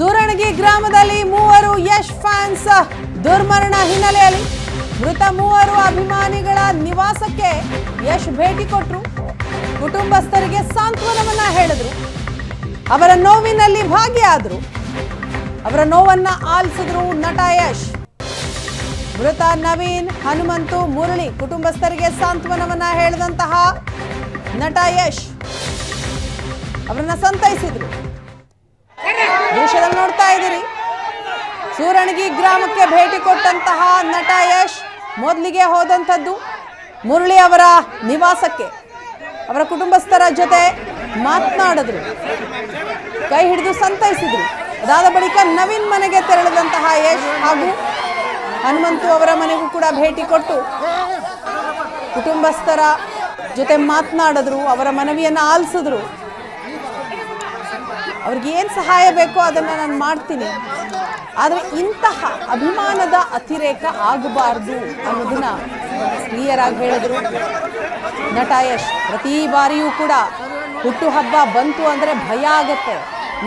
ಸೂರಣಗಿ ಗ್ರಾಮದಲ್ಲಿ ಮೂವರು ಯಶ್ ಫ್ಯಾನ್ಸ್ ದುರ್ಮರಣ ಹಿನ್ನೆಲೆಯಲ್ಲಿ ಮೃತ ಮೂವರು ಅಭಿಮಾನಿಗಳ ನಿವಾಸಕ್ಕೆ ಯಶ್ ಭೇಟಿ ಕೊಟ್ಟರು ಕುಟುಂಬಸ್ಥರಿಗೆ ಸಾಂತ್ವನವನ್ನ ಹೇಳಿದ್ರು. ಅವರ ನೋವಿನಲ್ಲಿ ಭಾಗಿಯಾದರು. ಅವರ ನೋವನ್ನ ಆಲಿಸಿದ್ರು ನಟ ಯಶ್. ಮೃತ ನವೀನ್, ಹನುಮಂತು, ಮುರಳಿ ಕುಟುಂಬಸ್ಥರಿಗೆ ಸಾಂತ್ವನವನ್ನ ಹೇಳಿದಂತಹ ನಟ ಯಶ್. ಅವರನ್ನ ಸಂತೈಸಿದ್ರು. ದೃಶ್ಯದಲ್ಲಿ ನೋಡ್ತಾ ಇದ್ದೀರಿ. ಸೂರಣಗಿ ಗ್ರಾಮಕ್ಕೆ ಭೇಟಿ ಕೊಟ್ಟಂತಹ ನಟ ಯಶ್ ಮೊದಲಿಗೆ ಹೋದಂಥದ್ದು ಮುರಳಿ ಅವರ ನಿವಾಸಕ್ಕೆ. ಅವರ ಕುಟುಂಬಸ್ಥರ ಜೊತೆ ಮಾತನಾಡಿದ್ರು. ಕೈ ಹಿಡಿದು ಸಂತೈಸಿದ್ರು. ಅದಾದ ಬಳಿಕ ನವೀನ್ ಮನೆಗೆ ತೆರಳಿದಂತಹ ಯಶ್ ಹಾಗೂ ಹನುಮಂತು ಅವರ ಮನೆಗೂ ಕೂಡ ಭೇಟಿ ಕೊಟ್ಟು ಕುಟುಂಬಸ್ಥರ ಜೊತೆ ಮಾತನಾಡಿದ್ರು, ಅವರ ಮನವಿಯನ್ನು ಆಲಿಸಿದ್ರು. ಅವ್ರಿಗೆ ಏನು ಸಹಾಯ ಬೇಕೋ ಅದನ್ನು ನಾನು ಮಾಡ್ತೀನಿ. ಆದರೆ ಇಂತಹ ಅಭಿಮಾನದ ಅತಿರೇಕ ಆಗಬಾರ್ದು ಅನ್ನೋದನ್ನ ಕ್ಲಿಯರಾಗಿ ಹೇಳಿದ್ರು. ನಟ ಯಶ್, ಪ್ರತಿ ಬಾರಿಯೂ ಕೂಡ ಹುಟ್ಟುಹಬ್ಬ ಬಂತು ಅಂದರೆ ಭಯ ಆಗುತ್ತೆ.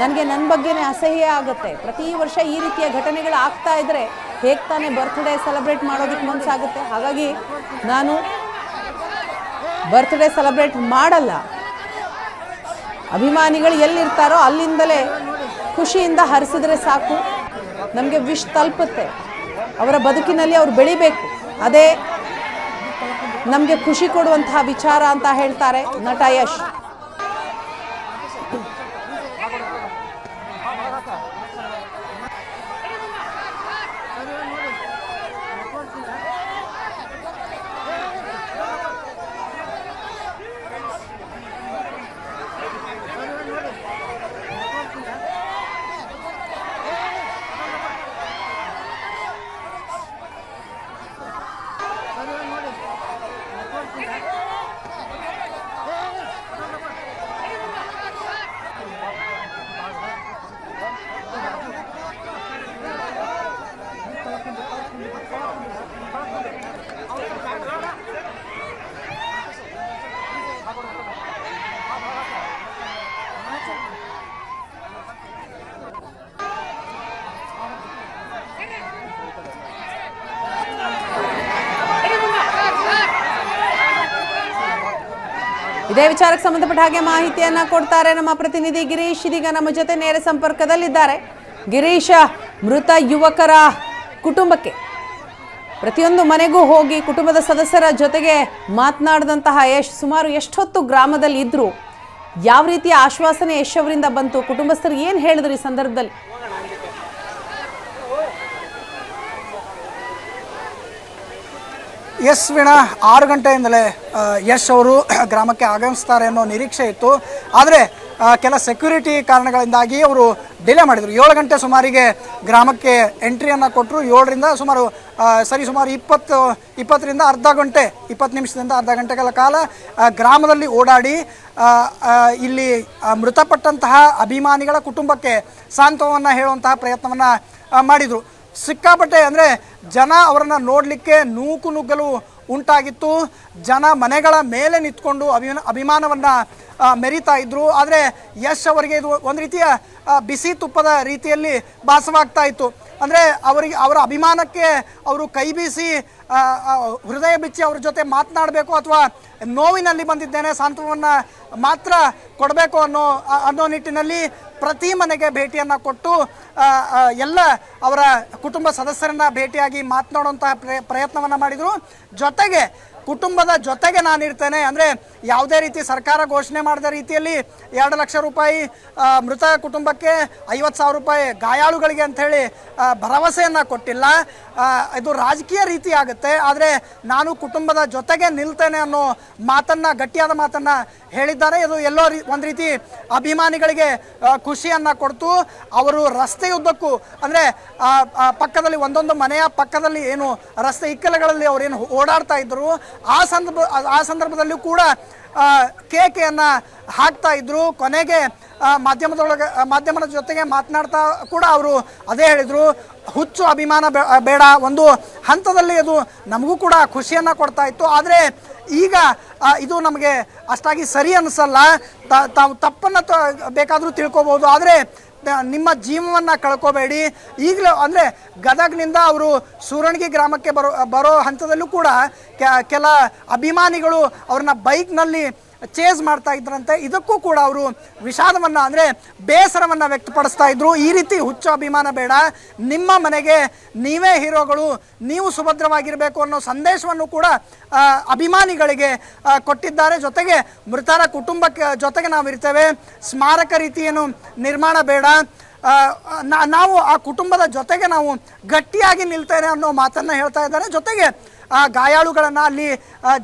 ನನಗೆ ನನ್ನ ಬಗ್ಗೆನೇ ಅಸಹ್ಯ ಆಗುತ್ತೆ. ಪ್ರತಿ ವರ್ಷ ಈ ರೀತಿಯ ಘಟನೆಗಳು ಆಗ್ತಾ ಇದ್ದರೆ ಹೇಗೆ ತಾನೇ ಬರ್ತ್ಡೇ ಸೆಲೆಬ್ರೇಟ್ ಮಾಡೋದಕ್ಕೆ ಮನಸ್ಸಾಗುತ್ತೆ ಹಾಗಾಗಿ ನಾನು ಬರ್ತ್ಡೇ ಸೆಲೆಬ್ರೇಟ್ ಮಾಡಲ್ಲ. ಅಭಿಮಾನಿಗಳು ಎಲ್ಲಿರ್ತಾರೋ ಅಲ್ಲಿಂದಲೇ ಖುಷಿಯಿಂದ ಹರಿಸಿದ್ರೆ ಸಾಕು. ನಮಗೆ ವಿಶ್ ತಲುಪುತ್ತೆ. ಅವರ ಬದುಕಿನಲ್ಲಿ ಅವ್ರು ಬೆಳಿಬೇಕು. ಅದೇ ನಮಗೆ ಖುಷಿ ಕೊಡುವಂತಹ ವಿಚಾರ ಅಂತ ಹೇಳ್ತಾರೆ ನಟ ಯಶ್. ಇದೇ ವಿಚಾರಕ್ಕೆ ಸಂಬಂಧಪಟ್ಟ ಹಾಗೆ ಮಾಹಿತಿಯನ್ನ ಕೊಡ್ತಾರೆ ನಮ್ಮ ಪ್ರತಿನಿಧಿ ಗಿರೀಶ್. ಇದೀಗ ನಮ್ಮ ಜೊತೆ ನೇರ ಸಂಪರ್ಕದಲ್ಲಿದ್ದಾರೆ. ಗಿರೀಶ, ಮೃತ ಯುವಕರ ಕುಟುಂಬಕ್ಕೆ ಪ್ರತಿಯೊಂದು ಮನೆಗೂ ಹೋಗಿ ಕುಟುಂಬದ ಸದಸ್ಯರ ಜೊತೆಗೆ ಮಾತನಾಡಿದಂತಹ ಯಶ್, ಸುಮಾರು ಎಷ್ಟೊತ್ತು ಗ್ರಾಮದಲ್ಲಿ ಇದ್ರು, ಯಾವ ರೀತಿಯ ಆಶ್ವಾಸನೆ ಯಶ್ ಅವರಿಂದ ಬಂತು? ಕುಟುಂಬಸ್ಥರು ಏನು ಹೇಳಿದ್ರು ಈ ಸಂದರ್ಭದಲ್ಲಿ? ಎಸ್ ವೀಣಾ, ಆರು ಗಂಟೆಯಿಂದಲೇ ಯಶ್ ಅವರು ಗ್ರಾಮಕ್ಕೆ ಆಗಮಿಸ್ತಾರೆ ಅನ್ನೋ ನಿರೀಕ್ಷೆ ಇತ್ತು. ಆದರೆ ಕೆಲ ಸೆಕ್ಯೂರಿಟಿ ಕಾರಣಗಳಿಂದಾಗಿ ಅವರು ಡಿಲೇ ಮಾಡಿದರು. ಏಳು ಗಂಟೆ ಸುಮಾರಿಗೆ ಗ್ರಾಮಕ್ಕೆ ಎಂಟ್ರಿಯನ್ನು ಕೊಟ್ಟರು ಏಳರಿಂದ ಸುಮಾರು ಸರಿ ಸುಮಾರು ಇಪ್ಪತ್ತು, ಇಪ್ಪತ್ತರಿಂದ ಅರ್ಧ ಗಂಟೆ, ಇಪ್ಪತ್ತು ನಿಮಿಷದಿಂದ ಅರ್ಧ ಗಂಟೆಗಳ ಕಾಲ ಗ್ರಾಮದಲ್ಲಿ ಓಡಾಡಿ ಇಲ್ಲಿ ಮೃತಪಟ್ಟಂತಹ ಅಭಿಮಾನಿಗಳ ಕುಟುಂಬಕ್ಕೆ ಸಾಂತ್ವವನ್ನು ಹೇಳುವಂತಹ ಪ್ರಯತ್ನವನ್ನು ಮಾಡಿದರು. ಸಿಕ್ಕಾಪಟ್ಟೆ ಅಂದರೆ ಜನ ಅವರನ್ನು ನೋಡಲಿಕ್ಕೆ ನೂಕು ನುಗ್ಗಲು ಉಂಟಾಗಿತ್ತು. ಜನ ಮನೆಗಳ ಮೇಲೆ ನಿಂತ್ಕೊಂಡು ಅಭಿಮಾನ ಅಭಿಮಾನವನ್ನು ಮೆರಿತಾ ಇದ್ದರು ಆದರೆ ಯಶ್ ಅವರಿಗೆ ಇದು ಒಂದು ರೀತಿಯ ಬಿಸಿ ತುಪ್ಪದ ರೀತಿಯಲ್ಲಿ ಭಾಸವಾಗ್ತಾ ಇತ್ತು. ಅಂದರೆ ಅವರಿಗೆ ಅವರ ಅಭಿಮಾನಕ್ಕೆ ಅವರು ಕೈ ಬೀಸಿ ಹೃದಯ ಬಿಚ್ಚಿ ಅವ್ರ ಜೊತೆ ಮಾತನಾಡಬೇಕು ಅಥವಾ ನೋವಿನಲ್ಲಿ ಬಂದಿದ್ದೇನೆ ಸಾಂತ್ವವನ್ನು ಮಾತ್ರ ಕೊಡಬೇಕು ಅನ್ನೋ ಅನ್ನೋ ನಿಟ್ಟಿನಲ್ಲಿ ಪ್ರತಿ ಮನೆಗೆ ಭೇಟಿಯನ್ನು ಕೊಟ್ಟು ಎಲ್ಲ ಅವರ ಕುಟುಂಬ ಸದಸ್ಯರನ್ನು ಭೇಟಿಯಾಗಿ ಮಾತನಾಡುವಂತಹ ಪ್ರಯ, ಪ್ರಯತ್ನವನ್ನು ಮಾಡಿದರು. ಜೊತೆಗೆ ಕುಟುಂಬದ ಜೊತೆಗೆ ನಾನು ಇರ್ತೇನೆ. ಅಂದರೆ ಯಾವುದೇ ರೀತಿ ಸರ್ಕಾರ ಘೋಷಣೆ ಮಾಡಿದ ರೀತಿಯಲ್ಲಿ ಎರಡು ಲಕ್ಷ ರೂಪಾಯಿ ಮೃತ ಕುಟುಂಬಕ್ಕೆ ಐವತ್ತು ಸಾವಿರ ರೂಪಾಯಿ ಗಾಯಾಳುಗಳಿಗೆ ಅಂಥೇಳಿ ಭರವಸೆಯನ್ನು ಕೊಟ್ಟಿಲ್ಲ. ಇದು ರಾಜಕೀಯ ರೀತಿ ಆಗುತ್ತೆ, ಆದರೆ ನಾನು ಕುಟುಂಬದ ಜೊತೆಗೆ ನಿಲ್ತೇನೆ ಅನ್ನೋ ಮಾತನ್ನು, ಗಟ್ಟಿಯಾದ ಮಾತನ್ನು ಹೇಳಿದ್ದಾರೆ. ಇದು ಎಲ್ಲೋ ರೀ, ಒಂದು ರೀತಿ ಅಭಿಮಾನಿಗಳಿಗೆ ಖುಷಿಯನ್ನು ಕೊಡ್ತು. ಅವರು ರಸ್ತೆಯುದ್ದಕ್ಕೂ ಅಂದರೆ ಪಕ್ಕದಲ್ಲಿ ಒಂದೊಂದು ಮನೆಯ ಪಕ್ಕದಲ್ಲಿ ಏನು ರಸ್ತೆ ಇಕ್ಕಲಗಳಲ್ಲಿ ಅವರೇನು ಓಡಾಡ್ತಾ ಇದ್ದರು ಆ ಸಂದರ್ಭ ಆ ಸಂದರ್ಭದಲ್ಲೂ ಕೂಡ ಕೇಕೆಯನ್ನು ಹಾಕ್ತಾ ಇದ್ರು. ಕೊನೆಗೆ ಮಾಧ್ಯಮದೊಳಗೆ ಮಾಧ್ಯಮದ ಜೊತೆಗೆ ಮಾತನಾಡ್ತಾ ಕೂಡ ಅವರು ಅದೇ ಹೇಳಿದರು. ಹುಚ್ಚು ಅಭಿಮಾನ ಬೇಡ. ಒಂದು ಹಂತದಲ್ಲಿ ಅದು ನಮಗೂ ಕೂಡ ಖುಷಿಯನ್ನು ಕೊಡ್ತಾ ಇತ್ತು. ಆದರೆ ಈಗ ಇದು ನಮಗೆ ಅಷ್ಟಾಗಿ ಸರಿ ಅನಿಸಲ್ಲ. ತಾವು ತಪ್ಪನ್ನು ಬೇಕಾದರೂ ತಿಳ್ಕೊಬೋದು. ಆದರೆ ನಿಮ್ಮ ಜೀವವನ್ನು ಕಳ್ಕೋಬೇಡಿ. ಈಗಲೂ ಅಂದರೆ ಗದಗ್ನಿಂದ ಅವರು ಸೂರಣಗಿ ಗ್ರಾಮಕ್ಕೆ ಬರೋ ಬರೋ ಹಂತದಲ್ಲೂ ಕೂಡ ಕೆಲ ಅಭಿಮಾನಿಗಳು ಅವ್ರನ್ನ ಬೈಕ್ನಲ್ಲಿ ಚೇಸ್ ಮಾಡ್ತಾ ಇದ್ರಂತೆ. ಇದಕ್ಕೂ ಕೂಡ ಅವರು ವಿಷಾದವನ್ನು, ಅಂದರೆ ಬೇಸರವನ್ನು ವ್ಯಕ್ತಪಡಿಸ್ತಾ ಇದ್ರು. ಈ ರೀತಿ ಹುಚ್ಚು ಅಭಿಮಾನ ಬೇಡ. ನಿಮ್ಮ ಮನೆಗೆ ನೀವೇ ಹೀರೋಗಳು, ನೀವು ಸುಭದ್ರವಾಗಿರಬೇಕು ಅನ್ನೋ ಸಂದೇಶವನ್ನು ಕೂಡ ಅಭಿಮಾನಿಗಳಿಗೆ ಕೊಟ್ಟಿದ್ದಾರೆ. ಜೊತೆಗೆ ಮೃತರ ಕುಟುಂಬಕ್ಕೆ, ಜೊತೆಗೆ ನಾವು ಇರ್ತೇವೆ. ಸ್ಮಾರಕ ರೀತಿಯನ್ನು ನಿರ್ಮಾಣ ಬೇಡ. ನಾವು ಆ ಕುಟುಂಬದ ಜೊತೆಗೆ ನಾವು ಗಟ್ಟಿಯಾಗಿ ನಿಲ್ತೇನೆ ಅನ್ನೋ ಮಾತನ್ನು ಹೇಳ್ತಾ ಇದ್ದಾರೆ. ಜೊತೆಗೆ ಆ ಗಾಯಾಳುಗಳನ್ನು ಅಲ್ಲಿ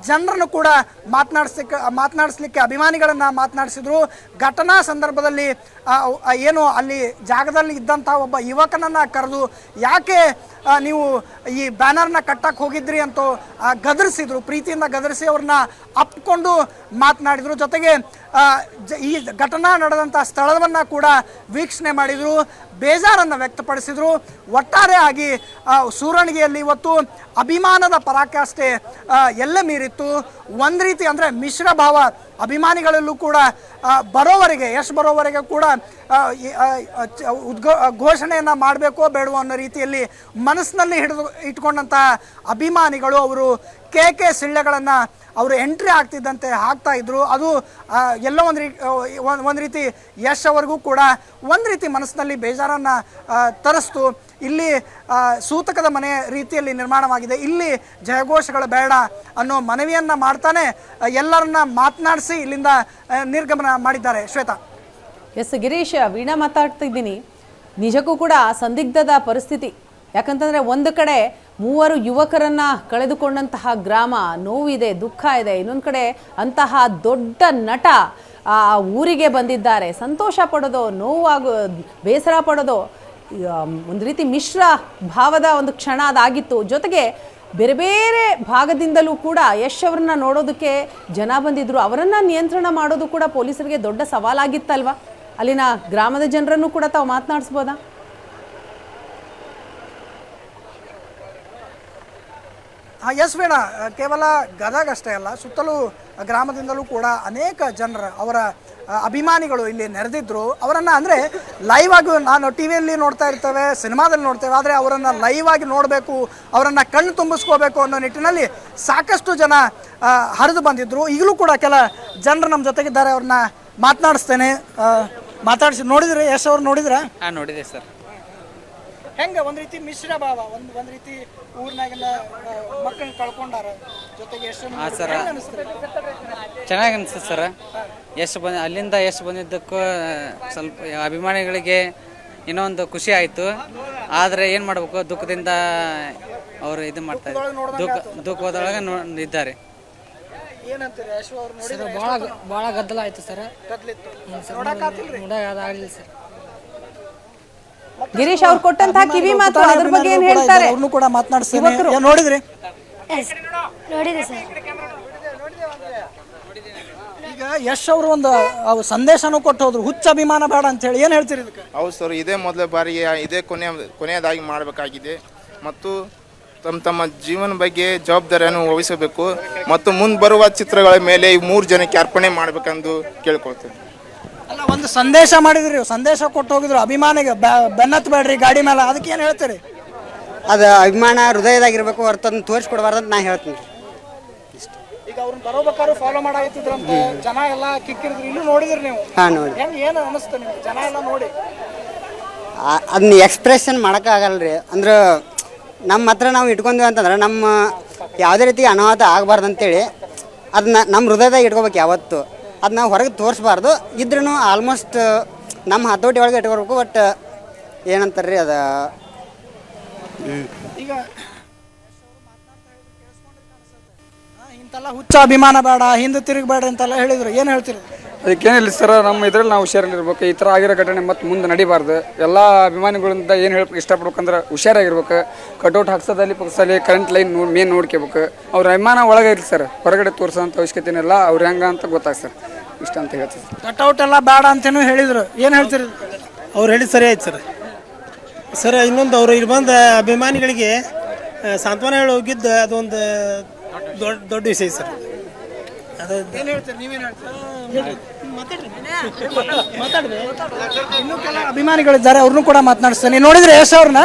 ಜನರನ್ನು ಕೂಡ ಮಾತನಾಡಿಸ್ಲಿಕ್ಕೆ ಮಾತನಾಡಿಸ್ಲಿಕ್ಕೆ ಅಭಿಮಾನಿಗಳನ್ನು ಮಾತನಾಡಿಸಿದ್ರು. ಘಟನಾ ಸಂದರ್ಭದಲ್ಲಿ ಏನು ಅಲ್ಲಿ ಜಾಗದಲ್ಲಿ ಇದ್ದಂಥ ಒಬ್ಬ ಯುವಕನನ್ನು ಕರೆದು, ಯಾಕೆ ನೀವು ಈ ಬ್ಯಾನರ್ನ ಕಟ್ಟಕ್ಕೆ ಹೋಗಿದ್ರಿ ಅಂತ ಗದರಿಸಿದ್ರು. ಪ್ರೀತಿಯಿಂದ ಗದರಿಸಿ ಅವ್ರನ್ನ ಅಪ್ಕೊಂಡು ಮಾತನಾಡಿದ್ರು. ಜೊತೆಗೆ ಈ ಘಟನಾ ನಡೆದಂಥ ಸ್ಥಳವನ್ನು ಕೂಡ ವೀಕ್ಷಣೆ ಮಾಡಿದರು, ಬೇಜಾರನ್ನು ವ್ಯಕ್ತಪಡಿಸಿದರು. ಒಟ್ಟಾರೆ ಆಗಿ ಸೂರಣಿಗೆಯಲ್ಲಿ ಇವತ್ತು ಅಭಿಮಾನದ ಪರಾಕಾಷ್ಠೆ ಎಲ್ಲ ಮೀರಿತ್ತು. ಒಂದು ರೀತಿ ಅಂದರೆ ಮಿಶ್ರ ಭಾವ ಅಭಿಮಾನಿಗಳಲ್ಲೂ ಕೂಡ ಬರೋವರೆಗೆ, ಯಶ್ ಬರೋವರೆಗೆ ಕೂಡ ಉದ್ಘೋ ಘೋಷಣೆಯನ್ನು ಮಾಡಬೇಕೋ ಬೇಡವೋ ಅನ್ನೋ ರೀತಿಯಲ್ಲಿ ಮನಸ್ಸಿನಲ್ಲಿ ಹಿಡಿದು, ಇಟ್ಕೊಂಡಂತಹ ಅಭಿಮಾನಿಗಳು ಅವರು ಕೆ ಕೆ ಸಿಳ್ಳೆಗಳನ್ನು ಅವರು ಎಂಟ್ರಿ ಆಗ್ತಿದ್ದಂತೆ ಆಗ್ತಾ ಇದ್ರು. ಅದು ಎಲ್ಲೋ ಒಂದು ರೀ ಒಂದು ರೀತಿ ಯಶ್ ಅವರಿಗೂ ಕೂಡ ಒಂದು ರೀತಿ ಮನಸ್ಸಿನಲ್ಲಿ ಬೇಜಾರನ್ನು ತರಿಸ್ತು. ಇಲ್ಲಿ ಸೂತಕದ ಮನೆ ರೀತಿಯಲ್ಲಿ ನಿರ್ಮಾಣವಾಗಿದೆ. ಇಲ್ಲಿ ಜಯಘೋಷಗಳು ಬೇಡ ಅನ್ನೋ ಮನವಿಯನ್ನು ಮಾಡ್ತಾನೆ ಎಲ್ಲರನ್ನ ಮಾತನಾಡಿಸಿ ಇಲ್ಲಿಂದ ನಿರ್ಗಮನ ಮಾಡಿದ್ದಾರೆ. ಶ್ವೇತಾ. ಎಸ್, ಗಿರೀಶ್, ವೀಣಾ ಮಾತಾಡ್ತಿದ್ದೀನಿ. ನಿಜಕ್ಕೂ ಕೂಡ ಸಂದಿಗ್ಧದ ಪರಿಸ್ಥಿತಿ. ಯಾಕಂತಂದರೆ ಒಂದು ಕಡೆ ಮೂವರು ಯುವಕರನ್ನು ಕಳೆದುಕೊಂಡಂತಹ ಗ್ರಾಮ, ನೋವಿದೆ, ದುಃಖ ಇದೆ. ಇನ್ನೊಂದು ಕಡೆ ಅಂತಹ ದೊಡ್ಡ ನಟ ಆ ಊರಿಗೆ ಬಂದಿದ್ದಾರೆ. ಸಂತೋಷ ಪಡೋದು, ನೋವಾಗೋ, ಬೇಸರ ಪಡೋದು ಒಂದು ರೀತಿ ಮಿಶ್ರ ಭಾವದ ಒಂದು ಕ್ಷಣ ಅದಾಗಿತ್ತು. ಜೊತೆಗೆ ಬೇರೆ ಬೇರೆ ಭಾಗದಿಂದಲೂ ಕೂಡ ಯಶ್ ಅವ್ರನ್ನ ನೋಡೋದಕ್ಕೆ ಜನ ಬಂದಿದ್ರು. ಅವರನ್ನ ನಿಯಂತ್ರಣ ಮಾಡೋದು ಕೂಡ ಪೊಲೀಸರಿಗೆ ದೊಡ್ಡ ಸವಾಲಾಗಿತ್ತಲ್ವಾ? ಅಲ್ಲಿನ ಗ್ರಾಮದ ಜನರನ್ನು ಕೂಡ ತಾವು ಮಾತನಾಡಿಸ್ಬೋದಾ? ಹಾಂ ಎಸ್ ವೇಣ. ಕೇವಲ ಗದಗ ಅಷ್ಟೇ ಅಲ್ಲ, ಸುತ್ತಲೂ ಗ್ರಾಮದಿಂದಲೂ ಕೂಡ ಅನೇಕ ಜನರ, ಅವರ ಅಭಿಮಾನಿಗಳು ಇಲ್ಲಿ ನೆರೆದಿದ್ರು. ಅವರನ್ನು ಅಂದರೆ ಲೈವ್ ಆಗಿ ನಾನು ಟಿ ವಿಯಲ್ಲಿ ನೋಡ್ತಾ ಇರ್ತೇವೆ, ಸಿನಿಮಾದಲ್ಲಿ ನೋಡ್ತೇವೆ, ಆದರೆ ಅವರನ್ನು ಲೈವ್ ಆಗಿ ನೋಡಬೇಕು, ಅವರನ್ನು ಕಣ್ಣು ತುಂಬಿಸ್ಕೋಬೇಕು ಅನ್ನೋ ನಿಟ್ಟಿನಲ್ಲಿ ಸಾಕಷ್ಟು ಜನ ಹರಿದು ಬಂದಿದ್ದರು ಈಗಲೂ ಕೂಡ ಕೆಲ ಜನರು ನಮ್ಮ ಜೊತೆಗಿದ್ದಾರೆ, ಅವ್ರನ್ನ ಮಾತನಾಡಿಸ್ತೇನೆ. ಮಾತಾಡಿಸಿ, ನೋಡಿದ್ರೆ? ಯಶ್ ಅವ್ರು ನೋಡಿದ್ರೆ? ನೋಡಿದೆ ಸರ್. ಹೆಂಗೆ ಒಂದು ರೀತಿ ಮಿಶ್ರ ಭಾವ ಒಂದು ಒಂದು ರೀತಿ ಊರಿನಾಗೆಲ್ಲ ಮಕ್ಕಳನ್ನ ಕಳ್ಕೊಂಡಾರ. ಜೊತೆಗೆ ಎಷ್ಟು ಸರ್. ಚೆನ್ನಾಗಿ ಅನಿಸ್ತದೆ ಸರ್. ಎಷ್ಟು ಬಂದ ಅಲ್ಲಿಂದ ಎಷ್ಟು ಬಂದಿದ್ದಕ್ಕೂ ಸ್ವಲ್ಪ ಅಭಿಮಾನಿಗಳಿಗೆ ಏನೋ ಒಂದು ಖುಷಿ ಆಯಿತು. ಆದರೆ ಏನು ಮಾಡಬೇಕು? ದುಃಖದಿಂದ ಅವರು ಇದು ಮಾಡ್ತಾರೆ ಇದ್ದಾರೆ. ದುಃಖ ದುಃಖದೊಳಗೆ ನೋ ಇದ್ದಾರೆ. ಸರ್ ಭಾಳ ಭಾಳ ಗದ್ದಲ ಆಯಿತು ಸರ್. ನೋಡೋಕ್ಕಾಗಲಿಲ್ಲ ಸರ್. ಗಿರೀಶ್ ಅವ್ರು ಕೊಟ್ಟಂತ ಕಿವಿ ಮಾತು ಅದ್ರ ಬಗ್ಗೆ ಏನ್ ಹೇಳ್ತಾರೆ? ಅವ್ರನ್ನು ಕೂಡ ಮಾತನಾಡಿಸ್ತೀನಿ. ನೋಡಿದ್ರಿ? ಎಸ್. ನೋಡಿದೆ ಸರ್. ಈಗ ಯಶ್ ಅವರು ಒಂದು ಅವು ಸಂದೇಶನೂ ಕೊಟ್ಟು ಹೋದ್ರು. ಹುಚ್ಚ ಅಭಿಮಾನ ಬೇಡ ಅಂತ ಹೇಳಿ ಏನ್ ಹೇಳ್ತೀರಿ ಇದಕ್ಕೆ? ಹೌದು ಸರ್ ಇದೇ ಮೊದಲ ಬಾರಿಗೆ ಇದೇ ಕೊನೆಯ ಕೊನೆಯದಾಗಿ ಮಾಡಬೇಕಾಗಿದೆ. ಮತ್ತು ತಮ್ಮ ತಮ್ಮ ಜೀವನ ಬಗ್ಗೆ ಜವಾಬ್ದಾರಿಯನ್ನು ವಹಿಸಬೇಕು. ಮತ್ತು ಮುಂದೆ ಬರುವ ಚಿತ್ರಗಳ ಮೇಲೆ ಈ ಮೂರು ಜನಕ್ಕೆ ಅರ್ಪಣೆ ಮಾಡಬೇಕೆಂದು ಕೇಳ್ಕೊಳ್ತೇನೆ. ಒಂದು ಸಂದೇಶ ಮಾಡಿದ್ರಿ ಸಂದೇಶ ಕೊಟ್ಟು ಹೋಗಿದ್ರು. ಅಭಿಮಾನಿಗೆ ಬೆನ್ನತ್ ಬೇಡ್ರಿ ಗಾಡಿ ಮೇಲೆ. ಅದಕ್ಕೆ ಏನು ಹೇಳ್ತೀರಿ? ಅದು ಅಭಿಮಾನ ಹೃದಯದಾಗಿರ್ಬೇಕು ಹೊರತನ್ನು ತೋರಿಸ್ಕೊಡ್ಬಾರ್ದು ಅಂತ ನಾ ಹೇಳ್ತೀನಿ. ಈಗ ಅವ್ರನ್ನ ಬರೋಬೇಕಾದ್ರು ಫಾಲೋ ಮಾಡಾಕತ್ತಿದ್ರಂತ ಜನ ಎಲ್ಲ ಕಿಕ್ಕಿರಿದ್ರು. ಇಲ್ಲೂ ನೋಡಿದ್ರಿ ನೀವು? ಹಾಂ ನೋಡಿ. ಹೆಂಗ್ ಏನು ಅನಿಸ್ತು ನಿಮ್ಗೆ? ಜನ ಎಲ್ಲ ನೋಡಿ. ಆ- ಅದನ್ನ ಎಕ್ಸ್ಪ್ರೆಷನ್ ಆಗಲ್ರಿ ಅಂದ್ರೆ ನಮ್ಮ ಹತ್ರ ನಾವು ಇಟ್ಕೊಂಡ್ವಿ ಅಂತಂದ್ರೆ ನಮ್ಮ ಯಾವುದೇ ರೀತಿ ಅನಾಹುತ ಆಗಬಾರ್ದು ಅಂತೇಳಿ ಅದನ್ನ ನಮ್ಮ ಹೃದಯದಾಗ ಇಟ್ಕೋಬೇಕು ಯಾವತ್ತು. ಅದನ್ನ ಹೊರಗೆ ತೋರಿಸ್ಬಾರ್ದು. ಇದ್ರೂ ಆಲ್ಮೋಸ್ಟ್ ನಮ್ಮ ಹತೋಟಿ ಒಳಗೆ ಇಟ್ಕೊಬೇಕು ಬಟ್ ಏನಂತಾರೆ ರೀ ಅದು? ಈಗ ಇಂತೆಲ್ಲ ಹುಚ್ಚ ಅಭಿಮಾನ ಬೇಡ, ಹಿಂದೆ ತಿರುಗಬೇಡ ಅಂತೆಲ್ಲ ಹೇಳಿದ್ರು. ಏನು ಹೇಳ್ತೀರಿ? ಅದಕ್ಕೇನಿಲ್ಲ ಸರ್ ನಮ್ಮ ಇದರಲ್ಲಿ ನಾವು ಹುಷಾರಲ್ಲಿರ್ಬೇಕು ಈ ಥರ ಆಗಿರೋ ಘಟನೆ ಮತ್ತೆ ಮುಂದೆ ನಡಿಬಾರ್ದು. ಎಲ್ಲ ಅಭಿಮಾನಿಗಳಿಂದ ಏನು ಹೇಳಕ್ ಇಷ್ಟಪಡ್ಬೇಕಂದ್ರೆ ಹುಷಾರಾಗಿರ್ಬೇಕು. ಕಟೌಟ್ ಹಾಕ್ಸೋದಲ್ಲಿ ಪಕ್ಸಲ್ಲಿ ಕರೆಂಟ್ ಲೈನ್ ನೋಡಿ ಮೇನ್ ನೋಡ್ಕೋಬೇಕು. ಅವ್ರ ಅಭಿಮಾನ ಒಳಗೆ ಇರಲಿ ಸರ್. ಹೊರಗಡೆ ತೋರಿಸೋಂಥ ಅವಶ್ಯಕತೆ ಇಲ್ಲ. ಅವ್ರು ಹೆಂಗ ಅಂತ ಗೊತ್ತಾಗ್ತದೆ ಸರ್. ಇಷ್ಟ ಅಂತ ಹೇಳ್ತೀವಿ ಸರ್. ಕಟ್ಔಟ್ ಎಲ್ಲ ಬೇಡ ಅಂತೇನು ಹೇಳಿದರು. ಏನು ಹೇಳ್ತೀರಿ? ಅವ್ರು ಹೇಳಿ ಸರಿ ಆಯ್ತು ಸರ್. ಸರ್ ಇನ್ನೊಂದು ಅವರು ಇಲ್ಲಿ ಬಂದ ಅಭಿಮಾನಿಗಳಿಗೆ ಸಾಂತ್ವನ ಹೇಳಿ ಹೋಗಿದ್ದು ಅದೊಂದು ದೊಡ್ಡ ದೊಡ್ಡ ವಿಷಯ ಸರ್. ಅದು ಏನು ಹೇಳ್ತೀರಿ? ನೀವೇನು ಹೇಳ್ತೀರಿ? ಕೆಲ ಅಭಿಮಾನಿಗಳಿದ್ದಾರೆ ಅವ್ರನ್ನೂ ಕೂಡ ಮಾತನಾಡಿಸ್ತೇನೆ ನೋಡಿದ್ರೆ ಯಶ್ ಅವ್ರನ್ನ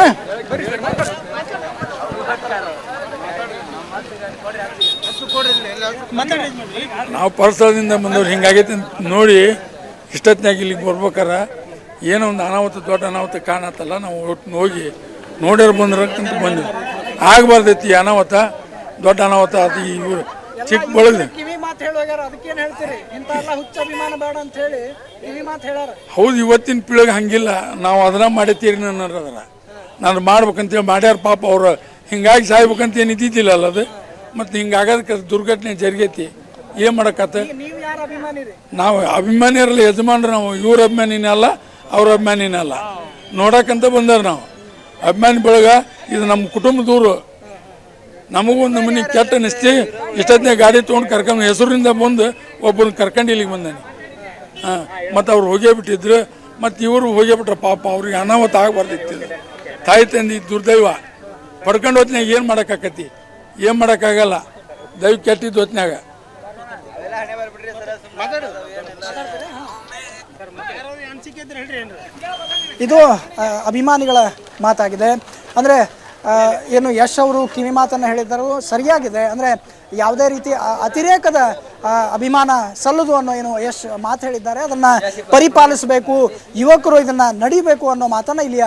ನಾವು ಪರಸದಿಂದ ಬಂದವ್ರು ಹಿಂಗಾಗೈತೆ ಅಂತ ನೋಡಿ ಇಷ್ಟೊತ್ತಿನಾಗ ಇಲ್ಲಿಗೆ ಬರ್ಬೇಕಾರ, ಏನೋ ಒಂದು ಅನಾಹುತ, ದೊಡ್ಡ ಅನಾಹುತ ಕಾಣತ್ತಲ್ಲ, ನಾವು ಒಟ್ಟು ಹೋಗಿ ನೋಡ್ಯಾರ ಬಂದ್ರಂತ ಬಂದ್ವಿ. ಆಗಬಾರ್ದೈತಿ ಅನಾಹುತ, ದೊಡ್ಡ ಅನಾಹುತ, ಅದು ಇವರು ಚಿಕ್ಕ ಬಳಗ ಮಾತು ಹೇಳೋಗ್ಯಾರ ಅದಕ್ಕೇನು ಹೇಳ್ತೀರಿ? ಇಂಥ ಎಲ್ಲ ಹುಚ್ಚ ಅಭಿಮಾನ ಬೇಡ ಅಂತ ಹೇಳಿ ಕಿವಿ ಮಾತು ಹೇಳಾರ ಹೌದು ಇವತ್ತಿನ ಪೀಳಿಗೆ ಹಂಗಿಲ್ಲ. ನಾವು ಅದನ್ನ ಮಾಡತ್ತೀರಿ ಅದರ ನಾನು ಮಾಡ್ಬೇಕಂತೇಳಿ ಮಾಡ್ಯಾರ ಪಾಪ ಅವರು. ಹಿಂಗಾಗಿ ಸಾಯ್ಬೇಕಂತ ಏನು ಇದ್ದಿದ್ದಿಲ್ಲ ಅಲ್ಲ ಅದು? ಮತ್ತು ಹಿಂಗಾಗೋದಕ್ಕೆ ದುರ್ಘಟನೆ ಜರುಗೈತಿ. ಏನು ಮಾಡಕತ್ತ? ನೀವು ಯಾರು ಅಭಿಮಾನಿ ರೀ? ನಾವು ಅಭಿಮಾನಿಯರಲ್ಲ ಯಜಮಾನ್ರು ನಾವು. ಇವ್ರ ಅಭಿಮಾನಿನೇ ಅಲ್ಲ ಅವ್ರ ಅಭಿಮಾನಿನೇ ಅಲ್ಲ. ನೋಡಕಂತ ಬಂದಾರ ನಾವು. ಅಭಿಮಾನಿ ಬಳಗ ಇದು ನಮ್ಮ ಕುಟುಂಬದೂರು ನಮಗೂ ಮನೆ ಕೆಟ್ಟ ಅನಿಸ್ತಿ ಇಷ್ಟೊತ್ತಿನ ಗಾಡಿ ತೊಗೊಂಡು ಕರ್ಕೊಂಡು ಹೆಸರಿಂದ ಬಂದು ಒಬ್ಬನ ಕರ್ಕೊಂಡು ಇಲ್ಲಿಗೆ ಬಂದಾನೆ. ಹಾಂ, ಮತ್ತು ಅವ್ರು ಹೋಗೇ ಬಿಟ್ಟಿದ್ರು. ಮತ್ತು ಇವರು ಹೋಗೇ ಬಿಟ್ರ ಪಾಪ ಅವ್ರಿಗೆ ಅನಾಹುತ ಆಗಬಾರ್ದಿತ್ತು ತಾಯಿ ತಂದಿ ದುರ್ದೈವ. ಪಡ್ಕೊಂಡು ಹೊತ್ತಿನಾಗ ಏನು ಮಾಡೋಕ್ಕಾಕತಿ ಏನು ಮಾಡೋಕ್ಕಾಗಲ್ಲ ದೈವ ಕೆಟ್ಟಿದ್ದು ಹೊತ್ತಿನಾಗ ಇದು ಅಭಿಮಾನಿಗಳ ಮಾತಾಗಿದೆ. ಅಂದರೆ ಏನು ಯಶ್ ಅವರು, ಕಿವಿ ಮಾತನ್ನು ಹೇಳಿದ್ದರು, ಸರಿಯಾಗಿದೆ. ಅಂದರೆ ಯಾವುದೇ ರೀತಿ ಅತಿರೇಕದ ಅಭಿಮಾನ ಸಲ್ಲದು ಅನ್ನೋ ಏನು ಯಶ್ ಮಾತು ಹೇಳಿದ್ದಾರೆ. ಅದನ್ನು ಪರಿಪಾಲಿಸಬೇಕು, ಯುವಕರು ಇದನ್ನು ನಡಿಬೇಕು ಅನ್ನೋ ಮಾತನ್ನು ಇಲ್ಲಿಯ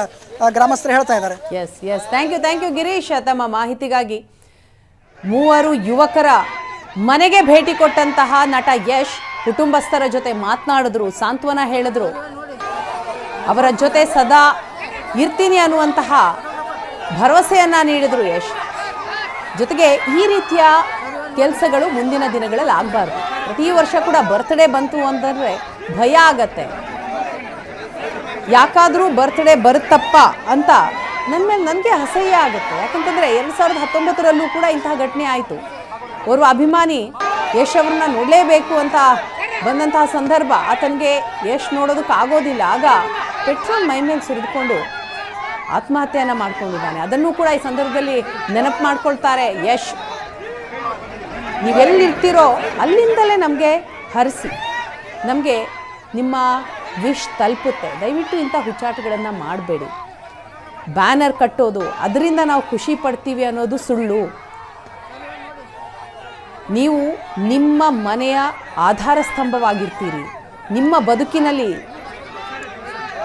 ಗ್ರಾಮಸ್ಥರು ಹೇಳ್ತಾ ಇದ್ದಾರೆ. Yes yes thank you thank you Girish, ತಮ್ಮ ಮಾಹಿತಿಗಾಗಿ. ಮೂವರು ಯುವಕರ ಮನೆಗೆ ಭೇಟಿ ಕೊಟ್ಟಂತಹ ನಟ ಯಶ್ ಕುಟುಂಬಸ್ಥರ ಜೊತೆ ಮಾತನಾಡಿದ್ರು, ಸಾಂತ್ವನ ಹೇಳಿದ್ರು. ಅವರ ಜೊತೆ ಸದಾ ಇರ್ತೀನಿ ಅನ್ನುವಂತಹ ಭರವಸೆಯನ್ನ ನೀಡಿದರು ಯಶ್. ಜೊತೆಗೆ ಈ ರೀತಿಯ ಕೆಲಸಗಳು ಮುಂದಿನ ದಿನಗಳಲ್ಲಿ ಆಗಬಾರ್ದು. ಪ್ರತಿ ವರ್ಷ ಕೂಡ ಬರ್ತ್ಡೇ ಬಂತು ಅಂತಂದ್ರೆ ಭಯ ಆಗತ್ತೆ. ಯಾಕಾದರೂ ಬರ್ತ್ಡೇ ಬರುತ್ತಪ್ಪ ಅಂತ ನನ್ನ ಮೇಲೆ ನನಗೆ ಅಸಹ್ಯ ಆಗುತ್ತೆ. ಯಾಕಂತಂದರೆ ಎರಡು ಸಾವಿರದ ಹತ್ತೊಂಬತ್ತರಲ್ಲೂ ಕೂಡ ಇಂತಹ ಘಟನೆ ಆಯಿತು. ಓರ್ವ ಅಭಿಮಾನಿ ಯಶ್ ಅವ್ರನ್ನ ನೋಡಲೇಬೇಕು ಅಂತ ಬಂದಂತಹ ಸಂದರ್ಭ ಆತನಿಗೆ ಯಶ್ ನೋಡೋದಕ್ಕೆ ಆಗೋದಿಲ್ಲ ಆಗ ಪೆಟ್ರೋಲ್ ಮೈ ಮೇಲೆ ಸುರಿದುಕೊಂಡು ಆತ್ಮಹತ್ಯೆಯನ್ನು ಮಾಡ್ಕೊಂಡಿದ್ದಾನೆ. ಅದನ್ನು ಕೂಡ ಈ ಸಂದರ್ಭದಲ್ಲಿ ನೆನಪು ಮಾಡ್ಕೊಳ್ತಾರೆ. ಯಶ್, ನೀವೆಲ್ಲಿರ್ತೀರೋ ಅಲ್ಲಿಂದಲೇ ನಮಗೆ ಹರಿಸಿ, ನಮಗೆ ನಿಮ್ಮ ವಿಶ್ ತಲುಪುತ್ತೆ. ದಯವಿಟ್ಟು ಇಂಥ ಹುಚ್ಚಾಟಗಳನ್ನು ಮಾಡಬೇಡಿ. ಬ್ಯಾನರ್ ಕಟ್ಟೋದು, ಅದರಿಂದ ನಾವು ಖುಷಿ ಪಡ್ತೀವಿ ಅನ್ನೋದು ಸುಳ್ಳು. ನೀವು ನಿಮ್ಮ ಮನೆಯ ಆಧಾರ ಸ್ತಂಭವಾಗಿರ್ತೀರಿ ನಿಮ್ಮ ಬದುಕಿನಲ್ಲಿ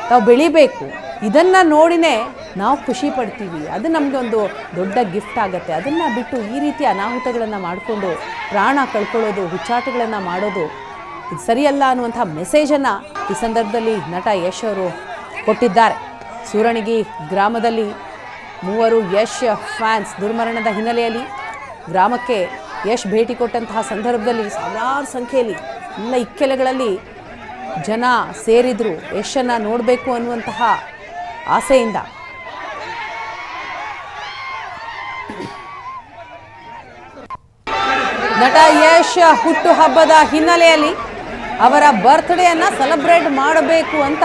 ನಾವು ಬೆಳಿಬೇಕು. ಇದನ್ನು ನೋಡಿನೇ ನಾವು ಖುಷಿ ಪಡ್ತೀವಿ. ಅದು ನಮಗೆ ಒಂದು ದೊಡ್ಡ ಗಿಫ್ಟ್ ಆಗುತ್ತೆ. ಅದನ್ನು ಬಿಟ್ಟು ಈ ರೀತಿ ಅನಾಹುತಗಳನ್ನು ಮಾಡಿಕೊಂಡು, ಪ್ರಾಣ ಕಳ್ಕೊಳ್ಳೋದು, ಹುಚ್ಚಾಟಗಳನ್ನು ಮಾಡೋದು, ಇದು ಸರಿಯಲ್ಲ ಅನ್ನುವಂಥ ಮೆಸೇಜನ್ನು ಈ ಸಂದರ್ಭದಲ್ಲಿ ನಟ ಯಶ್ ಅವರು ಕೊಟ್ಟಿದ್ದಾರೆ. ಸೂರಣಿಗಿ ಗ್ರಾಮದಲ್ಲಿ ಮೂವರು ಯಶ್ ಫ್ಯಾನ್ಸ್ ದುರ್ಮರಣದ ಹಿನ್ನೆಲೆಯಲ್ಲಿ ಗ್ರಾಮಕ್ಕೆ ಯಶ್ ಭೇಟಿ ಕೊಟ್ಟಂತಹ ಸಂದರ್ಭದಲ್ಲಿ ಸಾವಿರಾರು ಸಂಖ್ಯೆಯಲ್ಲಿ ಎಲ್ಲ ಇಕ್ಕೆಲೆಗಳಲ್ಲಿ ಜನ ಸೇರಿದರು. ಯಶನ್ನು ನೋಡಬೇಕು ಅನ್ನುವಂತಹ ಆಸೆಯಿಂದ. ನಟ ಯಶ್ ಹುಟ್ಟುಹಬ್ಬದ ಹಿನ್ನೆಲೆಯಲ್ಲಿ ಅವರ ಬರ್ತ್ಡೇಯನ್ನು ಸೆಲೆಬ್ರೇಟ್ ಮಾಡಬೇಕು ಅಂತ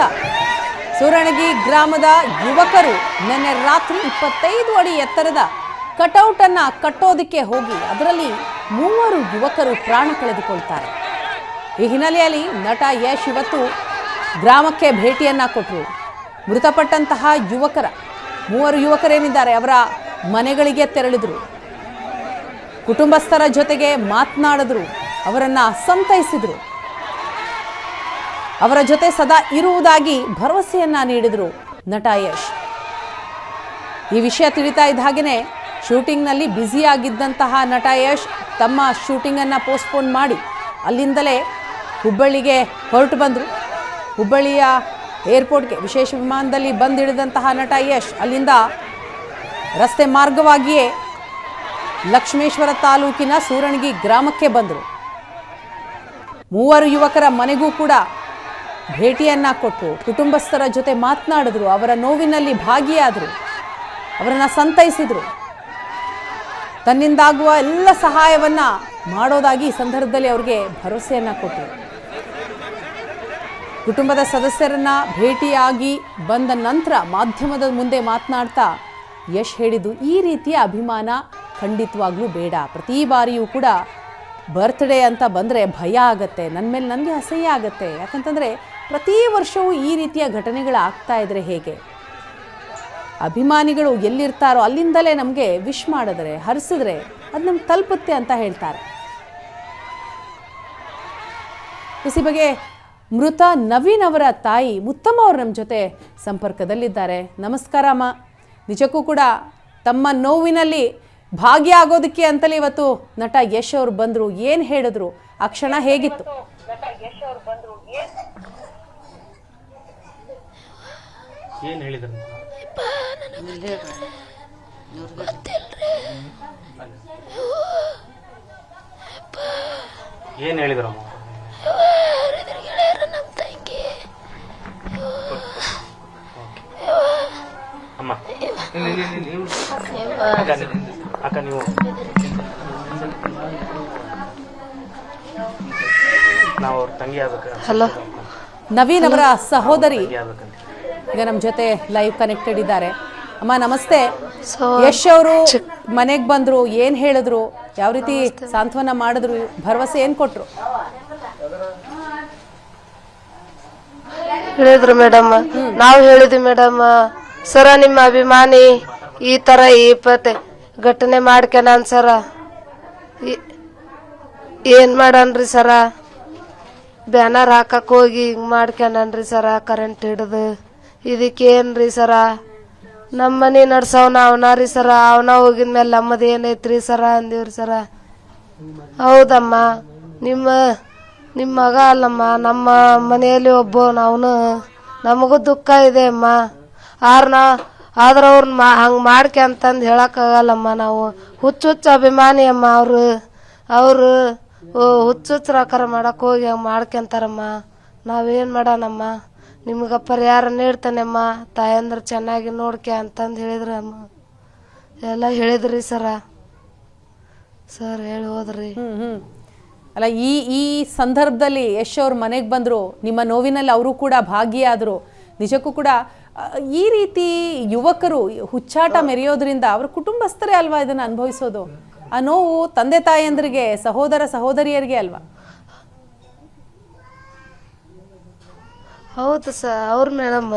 ಸುರಣಗಿ ಗ್ರಾಮದ ಯುವಕರು ನಿನ್ನೆ ರಾತ್ರಿ ಇಪ್ಪತ್ತೈದು ಅಡಿ ಎತ್ತರದ ಕಟೌಟನ್ನು ಕಟ್ಟೋದಕ್ಕೆ ಹೋಗಿ ಅದರಲ್ಲಿ ಮೂವರು ಯುವಕರು ಪ್ರಾಣ ಕಳೆದುಕೊಳ್ತಾರೆ. ಈ ಹಿನ್ನೆಲೆಯಲ್ಲಿ ನಟ ಯಶ್ ಇವತ್ತು ಗ್ರಾಮಕ್ಕೆ ಭೇಟಿಯನ್ನ ಕೊಟ್ಟರು ಮೃತಪಟ್ಟಂತಹ ಯುವಕರ, ಮೂವರು ಯುವಕರೇನಿದ್ದಾರೆ ಅವರ ಮನೆಗಳಿಗೆ ತೆರಳಿದರು. ಕುಟುಂಬಸ್ಥರ ಜೊತೆಗೆ ಮಾತನಾಡಿದ್ರು, ಅವರನ್ನು ಸಂತೈಸಿದರು. ಅವರ ಜೊತೆ ಸದಾ ಇರುವುದಾಗಿ ಭರವಸೆಯನ್ನ ನೀಡಿದರು ನಟ ಯಶ್. ಈ ವಿಷಯ ತಿಳಿತಾ ಇದ್ದ ಹಾಗೆಯೇ ಶೂಟಿಂಗ್ನಲ್ಲಿ ಬ್ಯುಸಿಯಾಗಿದ್ದಂತಹ ನಟ ಯಶ್ ತಮ್ಮ ಶೂಟಿಂಗನ್ನು ಪೋಸ್ಟ್ಪೋನ್ ಮಾಡಿ ಅಲ್ಲಿಂದಲೇ ಹುಬ್ಬಳ್ಳಿಗೆ ಹೊರಟು ಬಂದರು. ಹುಬ್ಬಳ್ಳಿಯ ಏರ್ಪೋರ್ಟ್ಗೆ ವಿಶೇಷ ವಿಮಾನದಲ್ಲಿ ಬಂದಿಳಿದಂತಹ ನಟ ಯಶ್. ಅಲ್ಲಿಂದ ರಸ್ತೆ ಮಾರ್ಗವಾಗಿಯೇ ಲಕ್ಷ್ಮೇಶ್ವರ ತಾಲೂಕಿನ ಸೂರಣಗಿ ಗ್ರಾಮಕ್ಕೆ ಬಂದರು. ಮೂವರು ಯುವಕರ ಮನೆಗೂ ಕೂಡ ಭೇಟಿಯನ್ನ ಕೊಟ್ಟರು ಕುಟುಂಬಸ್ಥರ ಜೊತೆ ಮಾತನಾಡಿದ್ರು. ಅವರ ನೋವಿನಲ್ಲಿ ಭಾಗಿಯಾದರು. ಅವರನ್ನು ಸಂತೈಸಿದರು. ತನ್ನಿಂದಾಗುವ ಎಲ್ಲ ಸಹಾಯವನ್ನ ಮಾಡೋದಾಗಿ ಈ ಸಂದರ್ಭದಲ್ಲಿ ಅವ್ರಿಗೆ ಭರವಸೆಯನ್ನ ಕೊಟ್ಟರು. ಕುಟುಂಬದ ಸದಸ್ಯರನ್ನ ಭೇಟಿಯಾಗಿ ಬಂದ ನಂತರ ಮಾಧ್ಯಮದ ಮುಂದೆ ಮಾತನಾಡ್ತಾ ಯಶ್ ಹೇಳಿದ್ದು, ಈ ರೀತಿಯ ಅಭಿಮಾನ ಖಂಡಿತವಾಗ್ಲೂ ಬೇಡ. ಪ್ರತಿ ಬಾರಿಯೂ ಕೂಡ ಬರ್ತ್ಡೇ ಅಂತ ಬಂದರೆ ಭಯ ಆಗುತ್ತೆ. ನನ್ನ ಮೇಲೆ ನನಗೆ ಅಸಹ್ಯ ಆಗತ್ತೆ. ಯಾಕಂತಂದರೆ ಪ್ರತಿ ವರ್ಷವೂ ಈ ರೀತಿಯ ಘಟನೆಗಳು ಆಗ್ತಾ ಇದ್ರೆ ಹೇಗೆ? ಅಭಿಮಾನಿಗಳು ಎಲ್ಲಿರ್ತಾರೋ ಅಲ್ಲಿಂದಲೇ ನಮಗೆ ವಿಶ್ ಮಾಡಿದ್ರೆ, ಹರಿಸಿದ್ರೆ ಅದು ನಮ್ಗೆ ತಲುಪುತ್ತೆ ಅಂತ ಹೇಳ್ತಾರೆ. ಇಸಿ ಬಗ್ಗೆ ಮೃತ ನವೀನ್ ಅವರ ತಾಯಿ ಉತ್ತಮ ಅವರು ನಮ್ಮ ಜೊತೆ ಸಂಪರ್ಕದಲ್ಲಿದ್ದಾರೆ. ನಮಸ್ಕಾರ, ಅಮ್ಮ. ನಿಜಕ್ಕೂ ಕೂಡ ತಮ್ಮ ನೋವಿನಲ್ಲಿ ಭಾಗಿಯಾಗೋದಕ್ಕೆ ಅಂತಲೇ ಇವತ್ತು ನಟ ಯಶ್ ಅವರು ಬಂದರು. ಏನು ಹೇಳಿದ್ರು? ಆ ಕ್ಷಣ ಹೇಗಿತ್ತು? ಏನು ಹೇಳಿದ್ರು? ಏನು ಹೇಳಿದ್ರಮ್ಮ ಅಮ್ಮ. ಅಕ್ಕ ನೀವು. ನಾವು ಅವ್ರ ತಂಗಿ ಆಗ್ಬೇಕು. ಹಲೋ. ನವೀನ್ ಅವರ ಸಹೋದರಿ. ಈಗ ನಮ್ಮ ಜೊತೆ ಲೈವ್ ಕನೆಕ್ಟೆಡ್ ಇದ್ದಾರೆ. ಅಮ್ಮ ನಮಸ್ತೆ. ಯಶ್ ಅವರು ಮನೆಗೆ ಬಂದ್ರು ಏನ್ ಹೇಳಿದ್ರು ಯಾವ ರೀತಿ ಸಾಂತ್ವನ ಮಾಡಿದ್ರು ಭರವಸೆ ಏನ್ ಕೊಟ್ರು? ಹೇಳಿದ್ರು ಮೇಡಮ್. ನಾವು ಹೇಳಿದ್ವಿ ಮೇಡಮ್. ಸರ, ನಿಮ್ಮ ಅಭಿಮಾನಿ ಈ ತರ ಈ ಪತೆ ಘಟನೆ ಮಾಡ್ಕ್ಯಾನ ಸರ? ಏನ್ ಮಾಡನ್ರಿ ಸರ? ಬ್ಯಾನರ್ ಹಾಕಕ್ ಹೋಗಿ ಹಿಂಗ್ ಮಾಡ್ಕೆನನ್ರಿ ಸರ ಕರೆಂಟ್ ಹಿಡ್ದು. ಇದಕ್ಕೇನ್ರಿ ಸರ? ನಮ್ಮ ಮನೆ ನಡ್ಸವ್ನ ಅವನ ರೀ ಸರ, ಅವನ ಹೋಗಿದ್ಮೇಲೆ ನಮ್ಮದು ಏನೈತ್ರಿ ಸರ ಅಂದಿವ್ರಿ ಸರ? ಹೌದಮ್ಮ, ನಿಮ್ಮ ನಿಮ್ಮ ಮಗ ಅಲ್ಲಮ್ಮ, ನಮ್ಮ ಮನೆಯಲ್ಲಿ ಒಬ್ಬ ಅವನು. ನಮಗೂ ದುಃಖ ಇದೆ ಅಮ್ಮ. ಆರ್ ನಾ ಆದ್ರೆ ಅವ್ರನ್ನ ಮಾ, ಹಂಗೆ ಮಾಡ್ಕೆ ಅಂತಂದು ಹೇಳಕ್ಕಾಗಲ್ಲಮ್ಮ ನಾವು. ಹುಚ್ಚು ಹುಚ್ಚು ಅಭಿಮಾನಿ ಅಮ್ಮ ಅವರು. ಅವರು ಹುಚ್ಚು ರಕಾರ ಮಾಡಕ್ಕೆ ಹೋಗಿ ಹಂಗೆ ಮಾಡ್ಕೊಂತಾರಮ್ಮ ನಾವೇನು ಮಾಡೋಣಮ್ಮ? ನಿಮ್ಗೆ ಪರಿಹಾರ ನೀಡ್ತಾನೆಮ್ಮ? ತಾಯಂದ್ರೆ ಚೆನ್ನಾಗಿ ನೋಡ್ಕೆ ಅಂತಂದು ಹೇಳಿದ್ರು ಅಮ್ಮ ಎಲ್ಲ ಹೇಳಿದ್ರಿ ಸರ. ಸರ್ ಹೇಳಿ ಹೋದ್ರಿ. ಹ್ಮ್ ಹ್ಮ್. ಅಲ್ಲ, ಈ ಈ ಸಂದರ್ಭದಲ್ಲಿ ಯಶ್ ಅವ್ರ ಮನೆಗೆ ಬಂದರು, ನಿಮ್ಮ ನೋವಿನಲ್ಲಿ ಅವರು ಕೂಡ ಭಾಗಿಯಾದರು. ನಿಜಕ್ಕೂ ಕೂಡ ಈ ರೀತಿ ಯುವಕರು ಹುಚ್ಚಾಟ ಮೆರೆಯೋದ್ರಿಂದ ಅವ್ರ ಕುಟುಂಬಸ್ಥರೇ ಅಲ್ವಾ ಇದನ್ನ ಅನುಭವಿಸೋದು? ಆ ನೋವು ತಂದೆ ತಾಯಿಯಂದ್ರಿಗೆ ಸಹೋದರ ಸಹೋದರಿಯರಿಗೆ ಅಲ್ವಾ? ಹೌದು ಸರ್ ಅವ್ರು ಮೇಡಮ್.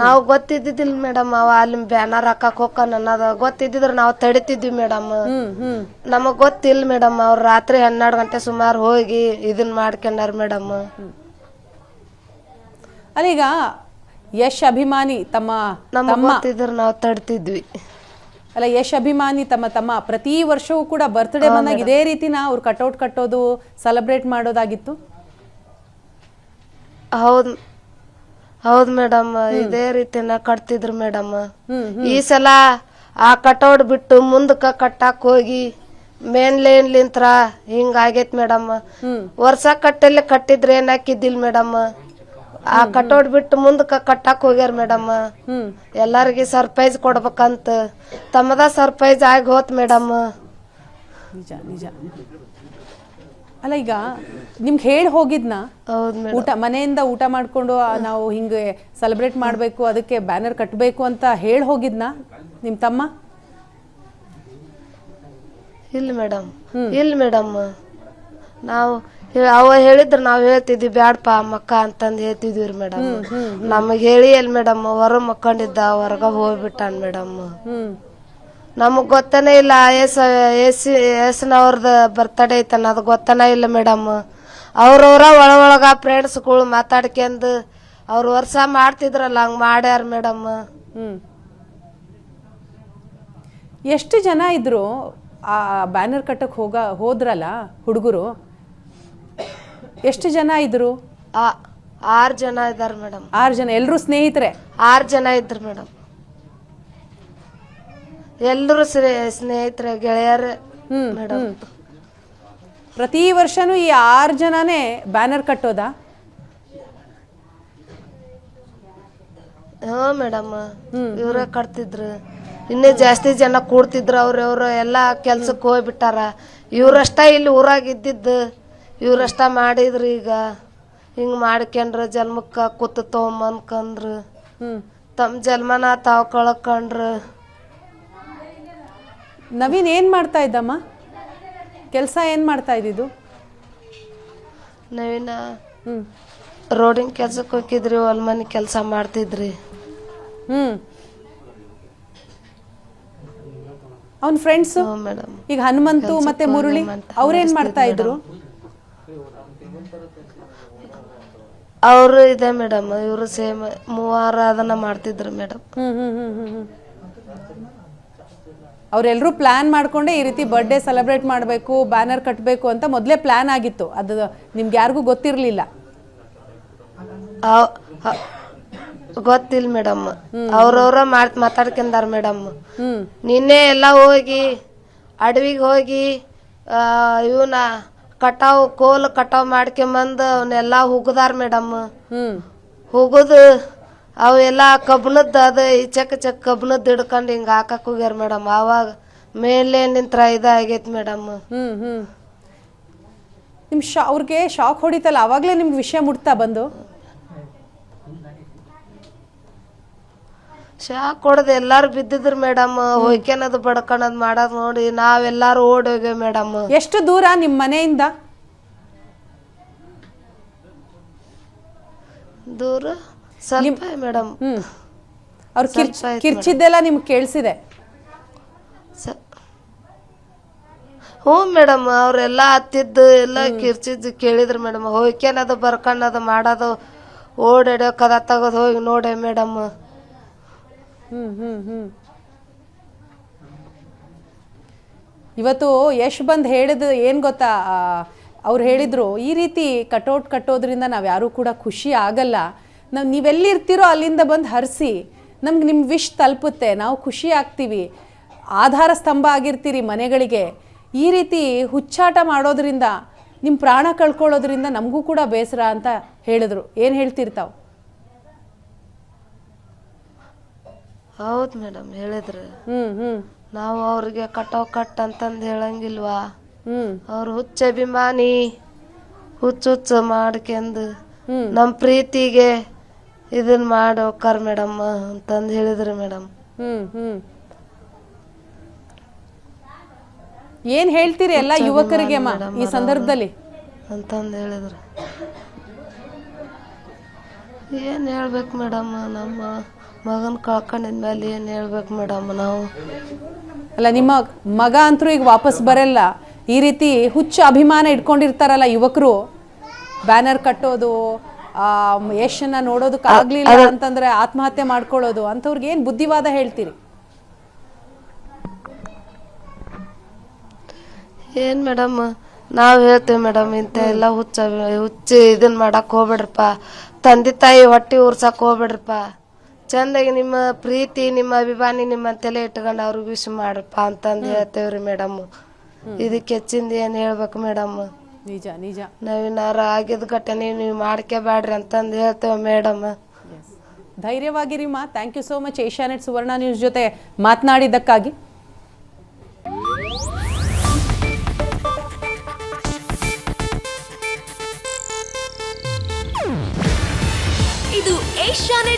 ನಾವು ಗೊತ್ತಿದ್ದಿದ್ದಿಲ್ಲ ಮೇಡಮ್ ಅವ ಅಲ್ಲಿ ಬ್ಯಾನರ್ ಹಾಕಕ್ ಹೋಗ್ತಾನ ಅನ್ನೋದು. ಗೊತ್ತಿದ್ದಿದ್ರೆ ನಾವು ತಡಿತಿದ್ವಿ ಮೇಡಮ್. ನಮಗ್ ಗೊತ್ತಿಲ್ಲ ಮೇಡಮ್ ಅವ್ರು ರಾತ್ರಿ ಹನ್ನೆರಡು ಗಂಟೆ ಸುಮಾರು ಹೋಗಿ ಇದನ್ನ ಮಾಡ್ಕೊಂಡಾರ ಮೇಡಮ್. ಅಲ್ಲ ಈಗ ಯಶ್ ಅಭಿಮಾನಿ ತಮ್ಮ ತಮ್ಮ ನಾವು ತಡ್ತಿದ್ವಿ. ಅಲ್ಲ ಯಶ್ ಅಭಿಮಾನಿ ತಮ್ಮ ತಮ್ಮ ಪ್ರತಿ ವರ್ಷವೂ ಕೂಡ ಬರ್ತ್ಡೇ ಬಂದಾಗ ಇದೇ ರೀತಿನ ಅವ್ರು ಕಟೌಟ್ ಕಟ್ಟೋದು ಸೆಲೆಬ್ರೇಟ್ ಮಾಡೋದಾಗಿತ್ತು? ಹೌದ್ ಹೌದ್ ಮೇಡಮ್. ಇದೇ ರೀತಿನ ಕಟ್ತಿದ್ರು ಮೇಡಮ್. ಈ ಸಲ ಆ ಕಟೌಟ್ ಬಿಟ್ಟು ಮುಂದಕ್ಕ ಕಟ್ಟಾಕ್ ಹೋಗಿ ಮೇನ್ ಲೈನ್ ಲಿಂತ್ರ ಹಿಂಗ ಆಗೈತ್ ಮೇಡಮ್. ವರ್ಷ ಕಟ್ಟಲ್ಲಿ ಕಟ್ಟಿದ್ರೆ ಏನಾಕಿದ್ದಿಲ್ ಮೇಡಮ್? ಆ ಕಟೌಟ್ ಬಿಟ್ಟು ಮುಂದಕ್ಕ ಕಟ್ಟಾಕ್ ಹೋಗ್ಯಾರ ಮೇಡಮ್. ಎಲ್ಲಾರಿಗೆ ಸರ್ಪ್ರೈಸ್ ಕೊಡ್ಬೇಕಂತ. ತಮ್ಮದ ಸರ್ಪ್ರೈಸ್ ಆಗಿ ಹೋತ್ ಮೇಡಮ್. ನಿಜ ನಿಜ. ಅಲ್ಲ ಈಗ ನಿಮ್ಗೆ ಹೇಳಿ ಹೋಗಿದ್ನ? ಹೌದ್ ಮೇಡಮ್. ಊಟ ಮನೆಯಿಂದ ಊಟ ಮಾಡ್ಕೊಂಡು ಆ, ನಾವು ಹಿಂಗೆ ಸೆಲೆಬ್ರೇಟ್ ಮಾಡಬೇಕು ಅದಕ್ಕೆ ಬ್ಯಾನರ್ ಕಟ್ಟಬೇಕು ಅಂತ ಹೇಳಿ ಹೋಗಿದ್ನ ನಿಮ್ಮ ತಮ್ಮ? ಇಲ್ಲ ಮೇಡಮ್. ಇಲ್ಲ ಮೇಡಮ್. ನಾವು ಅವ ಹೇಳಿದ್ರ ನಾವ್ ಹೇಳ್ತಿದ್ವಿ ಬ್ಯಾಡಪ್ಪ ಮಕ್ಕ ಅಂತಂದ್ ಹೇಳ್ತಿದ್ವಿ ರೀ ಮೇಡಮ್ ನಮಗ್ ಹೇಳಿ ಎಲ್ ಮೇಡಮ್ ಹೊರ ಮಕ್ಕೊಂಡಿದ್ದ ಹೊರಗ ಹೋಗ್ಬಿಟ್ಟಾನ್ ಮೇಡಮ್ ನಮಗ್ ಗೊತ್ತನೇ ಇಲ್ಲ ಎಸ್ ಎಸ್ ಎಸ್ನವ್ರದ ಬರ್ತಡೇ ಐತೆ ಅನ್ನೋದು ಗೊತ್ತನೇ ಇಲ್ಲ ಮೇಡಮ್ ಅವ್ರವ್ರ ಒಳ ಒಳಗ ಫ್ರೆಂಡ್ಸ್ಗಳು ಮಾತಾಡ್ಕೊಂಡು ಅವ್ರ ವರ್ಷ ಮಾಡ್ತಿದ್ರಲ್ಲ ಹಂಗ್ ಮಾಡ್ಯಾರ ಮೇಡಮ್ ಎಷ್ಟು ಜನ ಇದ್ರು ಆ ಬ್ಯಾನರ್ ಕಟ್ಟಕ್ಕೆ ಹೋಗ ಹೋದ್ರಲ್ಲ ಹುಡುಗರು? ಎಷ್ಟು ಜನ ಇದ್ರು? ಆರ್ ಜನ ಇದ್ದಾರೆ ಮೇಡಮ್. ಆರು ಜನ ಎಲ್ಲರೂ ಸ್ನೇಹಿತರೆ? ಆರ್ ಜನ ಇದ್ರು ಮೇಡಮ್. ಎಲ್ಲರೂ ಸ್ನೇಹಿತರೆ ಗೆಳೆಯರು ಮೇಡಮ್. ಪ್ರತಿ ವರ್ಷನೂ ಈ ಆರು ಜನನೇ ಬ್ಯಾನರ್ ಕಟ್ಟೋದಾ? ಹಾ ಮೇಡಮ್. ಇವ್ರೇ ಕಟ್ತಿದ್ರು. ಇನ್ನೇ ಜಾಸ್ತಿ ಜನ ಕೂಡ್ತಿದ್ರು ಅವ್ರವ್ರು ಎಲ್ಲ ಕೆಲ್ಸಕ್ಕೆ ಹೋಗ್ಬಿಟ್ಟಾರ. ಇವ್ರಷ್ಟ ಇಲ್ಲಿ ಊರಾಗ ಇದ್ದಿದ್ದು. ಇವ್ರಷ್ಟ ಮಾಡಿದ್ರು ಈಗ. ಹಿಂಗ್ ಮಾಡ್ಕೊಂಡ್ರ ಜನ್ಮಕ್ಕೆ ಕೂತು ತೊಗೊಂಬಂದ್ಕಂದ್ರು ಹ್ಮ್. ತಮ್ಮ ಜನ್ಮನ ತಾವು ಕಳ್ಕೊಂಡ್ರು. ನವೀನ್ ಏನು ಮಾಡ್ತಾ ಇದ್ದಮ್ಮ? ಕೆಲಸ ಏನು ಮಾಡ್ತಾ ಇದ್ದಿದ್ದು? ನವೀನ ರೋಡಿನ ಕೆಲ್ಸಕ್ಕೆ ಹೋಗಿದ್ರಿ ಹೊಲ ಮನೆ ಕೆಲಸ ಮಾಡ್ತಿದ್ರಿ. ಹ್ಮ್. ಅವನ್ ಫ್ರೆಂಡ್ಸ್ ಹ್ಞೂ ಮೇಡಮ್ ಈಗ ಹನುಮಂತು ಮತ್ತೆ ಮುರುಳಿ ಅವ್ರೇನ್ ಮಾಡ್ತಾ ಇದ್ರು? ಅವರು ಇದೆ ಮೇಡಮ್ ಇವರು ಸೇಮ್ ಮೂವಾರ ಅದನ್ನ ಮಾಡ್ತಿದ್ರು ಮೇಡಮ್. ಅವರೆಲ್ಲರೂ ಪ್ಲಾನ್ ಮಾಡ್ಕೊಂಡೆ ಈ ರೀತಿ ಬರ್ಡೇ ಸೆಲೆಬ್ರೇಟ್ ಮಾಡಬೇಕು ಬ್ಯಾನರ್ ಕಟ್ಟಬೇಕು ಅಂತ ಮೊದಲೇ ಪ್ಲಾನ್ ಆಗಿತ್ತು. ಅದು ನಿಮ್ಗೆ ಯಾರಿಗೂ ಗೊತ್ತಿರಲಿಲ್ಲ. ಗೊತ್ತಿಲ್ಲ ಮೇಡಮ್. ಅವ್ರವ್ರ ಮಾಡ್ ಮಾತಾಡ್ಕೊಂಡಾರ ಮೇಡಮ್. ನಿನ್ನೆ ಎಲ್ಲ ಹೋಗಿ ಅಡವಿಗೆ ಹೋಗಿ ಇವನ ಕಟಾವ್ ಕೋಲ್ ಕಟಾವ್ ಮಾಡ್ಕೊಂಬಂದು ಅವನ್ನೆಲ್ಲ ಹುಗ್ದಾರ ಮೇಡಮ್ ಹ್ಮ್. ಹುಗುದು ಅವೆಲ್ಲ ಕಬ್ಬಣದ ಅದ ಚಕ್ಕ ಚಕ್ ಕಬ್ಬಣದ್ ಹಿಡ್ಕೊಂಡು ಹಿಂಗೆ ಹಾಕಕ್ ಹೋಗ್ಯಾರ ಮೇಡಮ್ ಆವಾಗ ಮೇಲೆ ನಿಂತ್ರ ಇದಾಗೈತಿ ಮೇಡಮ್ ಹ್ಮ್ ಹ್ಮ್. ನಿಮ್ ಶಾ ಅವ್ರಿಗೆ ಶಾಕ್ ಹೊಡಿತಲ್ಲ ಅವಾಗಲೇ ನಿಮ್ಗೆ ವಿಷಯ ಮುಟ್ತಾ ಬಂದು? ಶಾಕ್ ಹೊಡೆದು ಎಲ್ಲಾರು ಬಿದ್ದಿದ್ರು ಮೇಡಮ್ ಹೊಯ್ಕೆನದು ಬಡ್ಕೊಳದ್ ಮಾಡೋದ್ ನೋಡಿ ನಾವೆಲ್ಲಾರು ಓಡೋಗ್ಯ ಮೇಡಮ್ ಎಷ್ಟು ದೂರ ನಿಮ್ಮ ಮನೆಯಿಂದ? ದೂರ? ಸ್ವಲ್ಪ ಮೇಡಮ್ ಹ್ಮ್. ಅವ್ರು ಕಿರ್ಚ್ ಸ್ವಲ್ಪ ಆಯ್ತು ಕಿರ್ಚಿದ್ದೆಲ್ಲ ನಿಮ್ಗೆ ಕೇಳಿಸಿದೆ. ಸ- ಹ್ಞೂ ಮೇಡಮ್ ಅವರೆಲ್ಲ ಹತ್ತಿದ್ದು ಎಲ್ಲ ಕಿರ್ಚಿದ್ದು ಕೇಳಿದ್ರು ಮೇಡಮ್ ಹೊಯ್ಕೆನದು ಬರ್ಕಣದು ಮಾಡೋದು ಓಡಾಡೋ ಕದ ತಗೋದು ಹೋಗಿ ನೋಡೆ ಮೇಡಮ್ ಹ್ಮ್ ಹ್ಮ್ ಇವತ್ತು ಯಶ್ ಬಂದು ಹೇಳಿದ ಏನು ಗೊತ್ತಾ? ಅವ್ರು ಹೇಳಿದ್ರು, ಈ ರೀತಿ ಕಟೌಟ್ ಕಟ್ಟೋದ್ರಿಂದ ನಾವು ಯಾರೂ ಕೂಡ ಖುಷಿ ಆಗಲ್ಲ. ನಾವು ನೀವೆಲ್ಲಿರ್ತೀರೋ ಅಲ್ಲಿಂದ ಬಂದು ಹರಿಸಿ. ನಮ್ಗೆ ನಿಮ್ಮ ವಿಶ್ ತಲುಪುತ್ತೆ. ನಾವು ಖುಷಿ ಆಗ್ತೀವಿ. ಆಧಾರ ಸ್ತಂಭ ಆಗಿರ್ತೀರಿ ಮನೆಗಳಿಗೆ. ಈ ರೀತಿ ಹುಚ್ಚಾಟ ಮಾಡೋದ್ರಿಂದ ನಿಮ್ಮ ಪ್ರಾಣ ಕಳ್ಕೊಳ್ಳೋದ್ರಿಂದ ನಮಗೂ ಕೂಡ ಬೇಸರ ಅಂತ ಹೇಳಿದ್ರು. ಏನು ಹೇಳ್ತಿರ್ತಾವೆ ಹೌದು ಮೇಡಮ್ ಹೇಳಿದ್ರು. ಹ್ಞೂ ಹ್ಞೂ ನಾವು ಅವ್ರಿಗೆ ಕಟಾವ್ ಕಟ್ ಅಂತಂದು ಹೇಳಂಗಿಲ್ವಾ? ಹ್ಞೂ ಅವ್ರು ಹುಚ್ಚ ಅಭಿಮಾನಿ ಹುಚ್ಚ ಹುಚ್ಚ ಮಾಡ್ಕೆಂದು ನಮ್ಮ ಪ್ರೀತಿಗೆ ಇದನ್ನ ಮಾಡಿ ಹೋಕ್ಕಾರ ಮೇಡಮ್ ಅಂತಂದು ಹೇಳಿದ್ರು ಮೇಡಮ್. ಹ್ಮ್ ಹ್ಮ್. ಏನ್ ಹೇಳ್ತೀರಿ ಎಲ್ಲ ಯುವಕರಿಗೆ ಅಮ್ಮ ಈ ಸಂದರ್ಭದಲ್ಲಿ? ಅಂತಂದು ಹೇಳಿದ್ರು. ಏನು ಹೇಳ್ಬೇಕು ಮೇಡಮ್ ನಮ್ಮ ಮಗನ ಕಳ್ಕೊಂಡಿದ್ಮೇಲೆ ಏನು ಹೇಳ್ಬೇಕು ಮೇಡಮ್ ನಾವು? ಅಲ್ಲ ನಿಮ್ಮ ಮಗ ಅಂತರೂ ಈಗ ವಾಪಸ್ ಬರಲ್ಲ. ಈ ರೀತಿ ಹುಚ್ಚ ಅಭಿಮಾನ ಇಟ್ಕೊಂಡಿರ್ತಾರಲ್ಲ ಯುವಕರು. ಬ್ಯಾನರ್ ಕಟ್ಟೋದು ಆ ಯಶನ್ನ ನೋಡೋದಕ್ಕೆ ಆಗ್ಲಿಲ್ಲ ಅಂತಂದ್ರೆ ಆತ್ಮಹತ್ಯೆ ಮಾಡ್ಕೊಳ್ಳೋದು ಅಂಥವ್ರಿಗೆ ಏನ್ ಬುದ್ಧಿವಾದ ಹೇಳ್ತೀರಿ? ಏನು ಮೇಡಮ್ ನಾವು ಹೇಳ್ತೇವೆ ಮೇಡಮ್ ಇಂಥ ಎಲ್ಲ ಹುಚ್ಚ ಹುಚ್ಚಿ ಇದನ್ನ ಮಾಡಕ್ ಹೋಗ್ಬೇಡ್ರಪ್ಪ. ತಂದೆ ತಾಯಿ ಹೊಟ್ಟೆ ಉರ್ಸಕ್ ಹೋಗ್ಬೇಡ್ರಪ್ಪ. ಚಂದಾಗಿ ನಿಮ್ಮ ಪ್ರೀತಿ ನಿಮ್ಮ ಅಭಿಮಾನಿ ನಿಮ್ಮ ತಲೆ ಇಟ್ಕೊಂಡು ಅವ್ರಿಗೆ ವಿಶ್ ಮಾಡ್ರಪ್ಪ ಅಂತಂದು ಹೇಳ್ತೇವ್ರಿ ಮೇಡಮ್ ಇದಕ್ಕೆ ಹೆಚ್ಚಿಂದ ಏನು ಹೇಳ್ಬೇಕು ಮೇಡಮ್ ನಿಜ ನಿಜ. ನಾವೇನಾರ ಆಗಿದ ಘಟನೆ ನೀವು ಮಾಡ್ಕೋಬೇಡ್ರಿ ಅಂತಂದು ಹೇಳ್ತೇವೆ madam ಧೈರ್ಯವಾಗಿರಿಮ್ಮ thank you so much Asianet Suvarna news ಜೊತೆ ಮಾತನಾಡಿದ್ದಕ್ಕಾಗಿ. ಇದು ಏಷ್ಯಾನೆಟ್